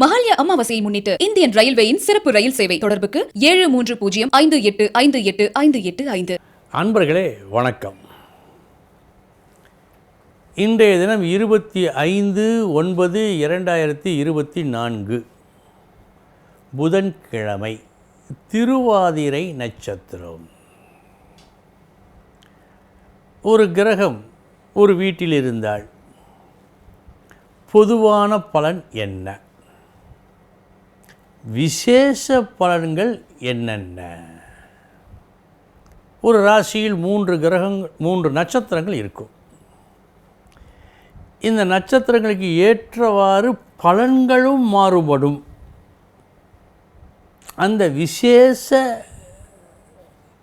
மகாலய அமாவாசையை முன்னிட்டு இந்தியன் ரயில்வேயின் சிறப்பு ரயில் சேவை தொடர்புக்கு ஏழு மூன்று பூஜ்ஜியம் ஐந்து எட்டு ஐந்து எட்டு ஐந்து எட்டு ஐந்து. அன்பர்களே வணக்கம். இன்றைய தினம் இருபத்தி ஐந்து ஒன்பது இரண்டாயிரத்தி இருபத்தி நான்கு. புதன்கிழமை திருவாதிரை நட்சத்திரம். ஒரு கிரகம் ஒரு வீட்டில் இருந்தால் பொதுவான பலன் என்ன? விசேஷ பலன்கள் என்னென்ன? ஒரு ராசியில் மூன்று கிரகங்கள் மூன்று நட்சத்திரங்கள் இருக்கும். இந்த நட்சத்திரங்களுக்கு ஏற்றவாறு பலன்களும் மாறுபடும். அந்த விசேஷ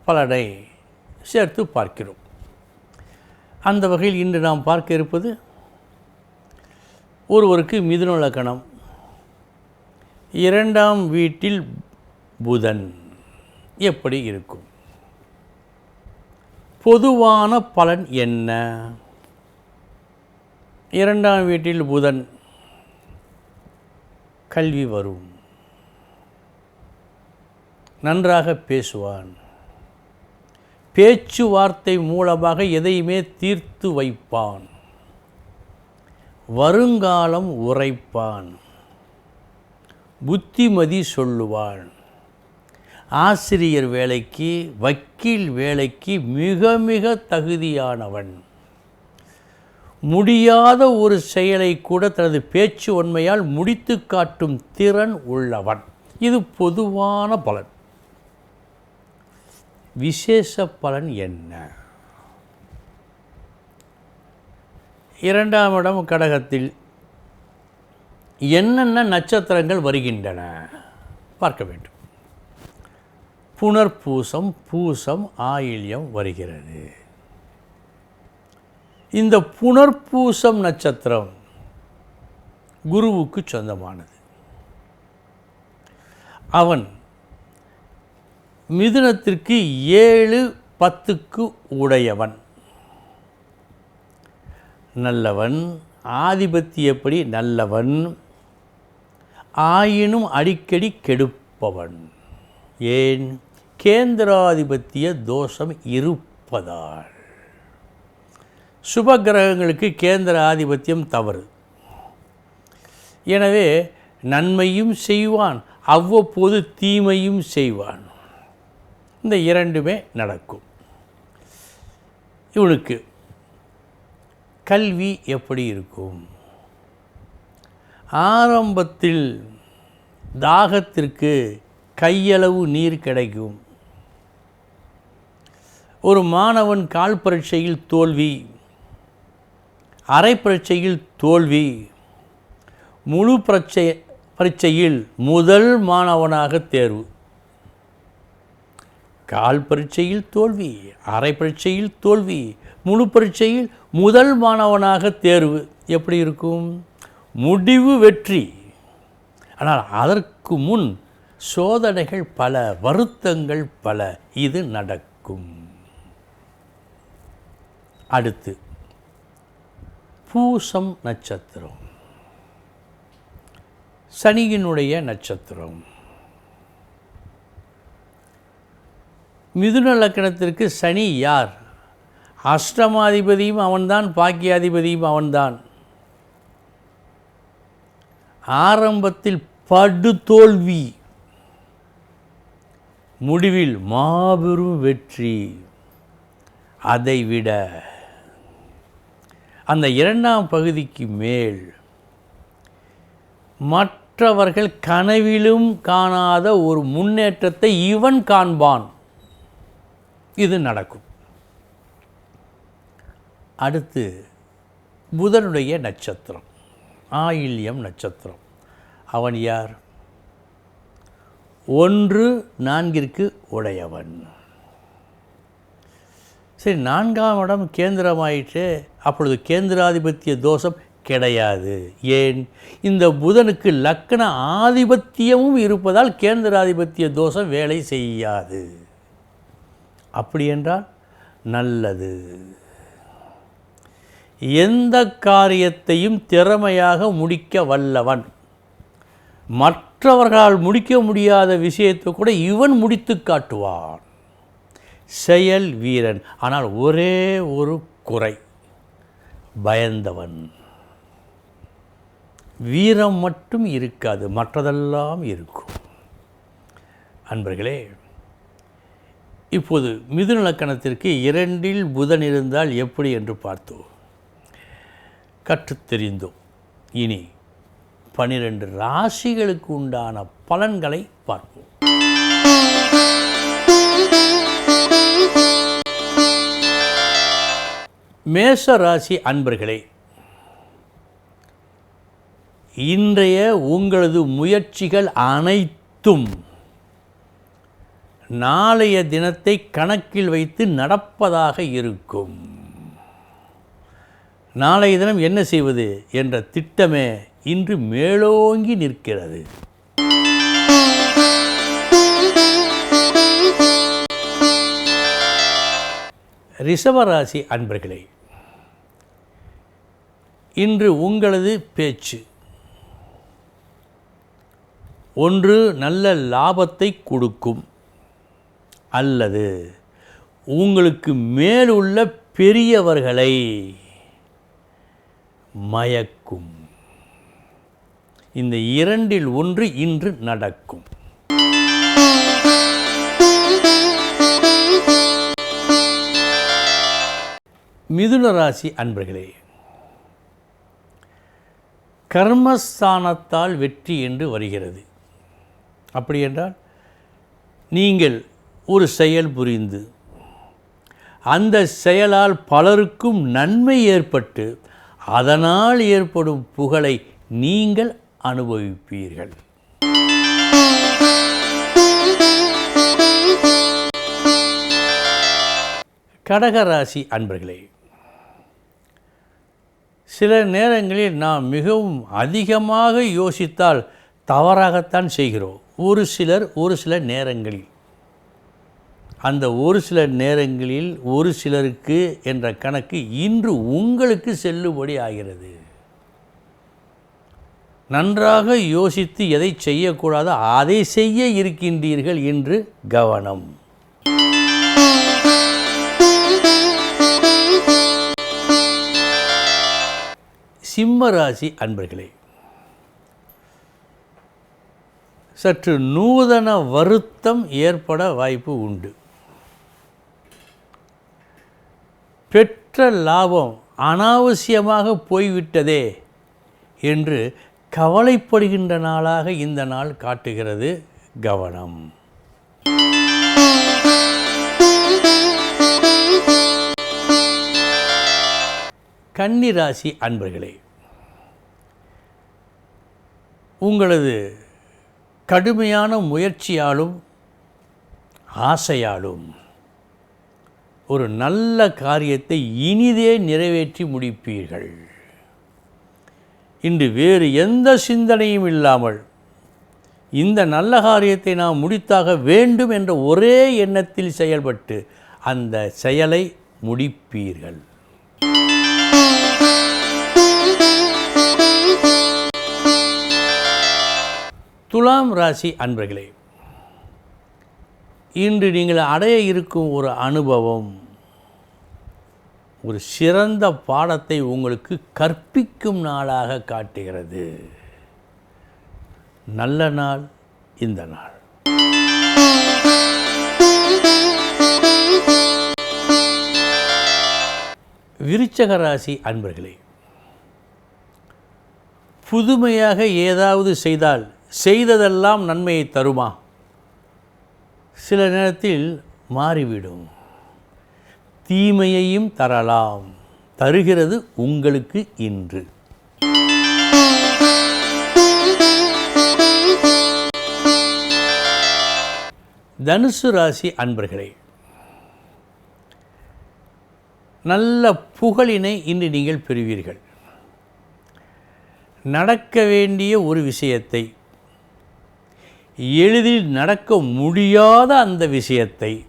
பலனை சேர்த்து பார்க்கிறோம். அந்த வகையில் இன்று நாம் பார்க்க இருப்பது ஒருவருக்கு மிதுன லக்கணம் இரண்டாம் வீட்டில் புதன் எப்படி இருக்கும்? பொதுவான பலன் என்ன? இரண்டாம் வீட்டில் புதன் கல்வி வரும். நன்றாக பேசுவான். பேச்சுவார்த்தை மூலமாக எதையுமே தீர்த்து வைப்பான். வருங்காலம் உரைப்பான். புத்திமதி சொல்லுவாள். ஆசிரியர் வேலைக்கு வக்கீல் வேலைக்கு மிக மிக தகுதியானவன். முடியாத ஒரு செயலை கூட தனது பேச்சு உண்மையால் முடித்து காட்டும் திறன் உள்ளவன். இது பொதுவான பலன். விசேஷ பலன் என்ன? இரண்டாம் இடம் கடகத்தில் என்னென்ன நட்சத்திரங்கள் வருகின்றன? பார்க்க வேண்டும். புனர்பூசம் பூசம் ஆயில்யம் வருகிறது. இந்த புனர்பூசம் நட்சத்திரம் குருவுக்கு சொந்தமானது. அவன் மிதுனத்திற்கு ஏழு பத்துக்கு உடையவன். நல்லவன் ஆதிபத்தியப்படி நல்லவன் ஆயினும் அடிக்கடி கெடுப்பவன். ஏன்? கேந்திராதிபத்திய தோஷம் இருப்பதால். சுப கிரகங்களுக்கு கேந்திர ஆதிபத்தியம் தவறு. எனவே நன்மையும் செய்வான் அவ்வப்போது தீமையும் செய்வான். இந்த இரண்டுமே நடக்கும். இவனுக்கு கல்வி எப்படி இருக்கும்? ஆரம்பத்தில் தாகத்திற்கு கையளவு நீர் கிடைக்கும். ஒரு மாணவன் கால் பரீட்சையில் தோல்வி அரை பரீட்சையில் தோல்வி முழு பரீட்சை பரீட்சையில் முதல் மாணவனாக தேர்வு. கால் பரீட்சையில் தோல்வி அரை பரீட்சையில் தோல்வி முழு பரீட்சையில் முதல் மாணவனாக தேர்வு. எப்படி இருக்கும்? முடிவு வெற்றி. ஆனால் அதற்கு முன் சோதனைகள் பல வருத்தங்கள் பல இது நடக்கும். அடுத்து பூசம் நட்சத்திரம். சனியினுடைய நட்சத்திரம். மிதுன லக்கணத்திற்கு சனி யார்? அஷ்டமாதிபதியும் அவன்தான் பாக்கியாதிபதியும் அவன்தான். ஆரம்பத்தில் படுதோல்வி. முடிவில் மாபெரும் வெற்றி. அதைவிட அந்த இரண்டாம் பகுதிக்கு மேல் மற்றவர்கள் கனவிலும் காணாத ஒரு முன்னேற்றத்தை இவன் காண்பான். இது நடக்கும். அடுத்து புதனுடைய நட்சத்திரம். ஆயில்யம் நட்சத்திரம். அவன் யார்? ஒன்று நான்கிற்கு உடையவன். சரி நான்காம் இடம் கேந்திரமாயிற்று அப்பொழுது கேந்திராதிபத்திய தோஷம் கிடையாது. ஏன்? இந்த புதனுக்கு லக்கண ஆதிபத்தியமும் இருப்பதால் கேந்திராதிபத்திய தோஷம் வேலை செய்யாது. அப்படி என்றால் நல்லது. எந்த காரியத்தையும் திறமையாக முடிக்க வல்லவன். மற்றவர்களால் முடிக்க முடியாத விஷயத்தை கூட இவன் முடித்து காட்டுவான். செயல் வீரன். ஆனால் ஒரே ஒரு குறை. பயந்தவன். வீரம் மட்டும் இருக்காது மற்றதெல்லாம் இருக்கும். அன்பர்களே இப்போது மிதுநலக்கணத்திற்கு இரண்டில் புதன் இருந்தால் எப்படி என்று பார்த்தோம். கற்றுத் தெரிந்தோம் இனி பனிரெண்டு ராசிகளுக்கு உண்டான பலன்களை பார்ப்போம். மேஷ ராசி அன்பர்களே இன்றைய உங்களது முயற்சிகள் அனைத்தும் நாளைய தினத்தை கணக்கில் வைத்து நடப்பதாக இருக்கும். நாளைய தினம் என்ன செய்வது என்ற திட்டமே இன்று மேலோங்கி நிற்கிறது. ரிஷபராசி அன்பர்களே இன்று உங்களது பேச்சு. ஒன்று நல்ல லாபத்தை கொடுக்கும். அல்லது உங்களுக்கு மேலுள்ள பெரியவர்களை மயக்கும். இந்த இரண்டில் ஒன்று இன்று நடக்கும். மிதுன ராசி அன்பர்களே கர்மஸ்தானத்தால் வெற்றி என்று வருகிறது. அப்படி என்றால் நீங்கள் ஒரு செயல் புரிந்து அந்த செயலால் பலருக்கும் நன்மை ஏற்பட்டு அதனால் ஏற்படும் புகழை நீங்கள் அனுபவிப்பீர்கள். கடகராசி அன்பர்களே சில நேரங்களில் நாம் மிகவும் அதிகமாக யோசித்தால் தவறாகத்தான் செய்கிறோம். ஒரு சிலர் ஒரு சில நேரங்களில். அந்த ஒரு சில நேரங்களில் ஒரு சிலருக்கு என்ற கணக்கு இன்று உங்களுக்கு செல்லுபடி ஆகிறது. நன்றாக யோசித்து எதை செய்யக்கூடாதோ அதை செய்ய இருக்கின்றீர்கள் என்று கவனம். சிம்ம ராசி அன்பர்களே சற்று நூதன வருத்தம் ஏற்பட வாய்ப்பு உண்டு. பெற்ற லாபம் அனாவசியமாக போய்விட்டதே என்று கவலைப்படுகின்ற நாளாக இந்த நாள் காட்டுகிறது கவனம். கன்னிராசி அன்பர்களே உங்களது கடுமையான முயற்சியாலும் ஆசையாலும் ஒரு நல்ல காரியத்தை இனிதே நிறைவேற்றி முடிப்பீர்கள். இன்று வேறு எந்த சிந்தனையும் இல்லாமல் இந்த நல்ல காரியத்தை நாம் முடித்தாக வேண்டும் என்ற ஒரே எண்ணத்தில் செயல்பட்டு அந்த செயலை முடிப்பீர்கள். துலாம் ராசி அன்பர்களே இன்று நீங்கள் அடைய இருக்கும் ஒரு அனுபவம் ஒரு சிறந்த பாடத்தை உங்களுக்கு கற்பிக்கும் நாளாக காட்டுகிறது. நல்ல நாள் இந்த நாள். விருச்சக ராசி அன்பர்களே புதுமையாக ஏதாவது செய்தால் செய்ததெல்லாம் நன்மையை தருமா? சில நேரத்தில் மாறிவிடும். தீமையையும் தரலாம். தருகிறது உங்களுக்கு இன்று. தனுசு ராசி அன்பர்களே நல்ல புகழினை இன்று நீங்கள் பெறுவீர்கள். நடக்க வேண்டிய ஒரு விஷயத்தை எளிதில் நடக்க முடியாத அந்த விஷயத்தை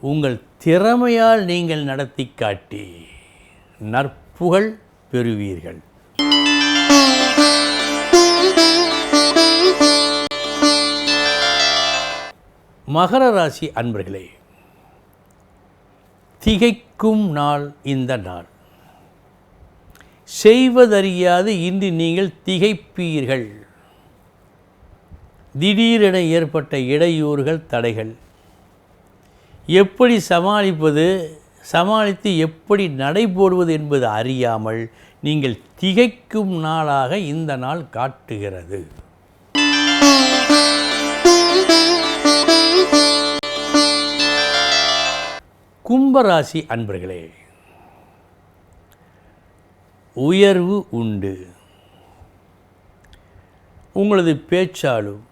உங்கள் திறமையால் நீங்கள் நடத்தி காட்டி நற்புகழ் பெறுவீர்கள். மகர ராசி அன்பர்களே திகைக்கும் நாள் இந்த நாள். செய்வதறியாது இன்று நீங்கள் திகைப்பீர்கள். திடீரென ஏற்பட்ட இடையூறுகள் தடைகள். எப்படி சமாளிப்பது சமாளித்து எப்படி நடைபோடுவது என்பது அறியாமல் நீங்கள் திகைக்கும் நாளாக இந்த நாள் காட்டுகிறது. கும்பராசி அன்பர்களே உயர்வு உண்டு. உங்களது பேச்சாலும்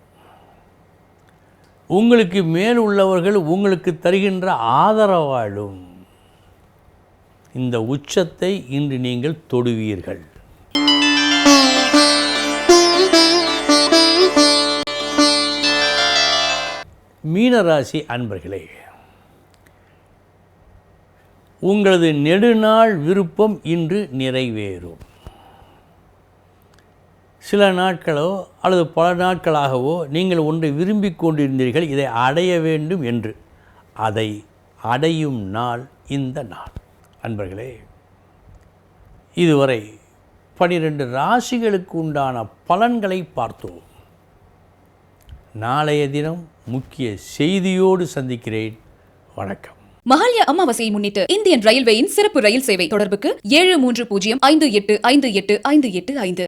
உங்களுக்கு மேல் உள்ளவர்கள் உங்களுக்கு தருகின்ற ஆதரவாலும் இந்த உச்சத்தை இன்று நீங்கள் தொடுவீர்கள். மீனராசி அன்பர்களே உங்களது நெடுநாள் விருப்பம் இன்று நிறைவேறும். சில நாட்களோ அல்லது பல நாட்களாகவோ நீங்கள் ஒன்றை விரும்பிக் கொண்டிருந்தீர்கள் இதை அடைய வேண்டும் என்று. அதை அடையும் நாள் இந்த நாள். அன்பர்களே இதுவரை பனிரெண்டு ராசிகளுக்கு உண்டான பலன்களை பார்த்தோம். நாளைய தினம் முக்கிய செய்தியோடு சந்திக்கிறேன். வணக்கம். மகாலய அமாவாசையை முன்னிட்டு இந்தியன் ரயில்வேயின் சிறப்பு ரயில் சேவை தொடர்புக்கு ஏழு மூன்று பூஜ்ஜியம் ஐந்து எட்டு ஐந்து எட்டு ஐந்து எட்டு ஐந்து.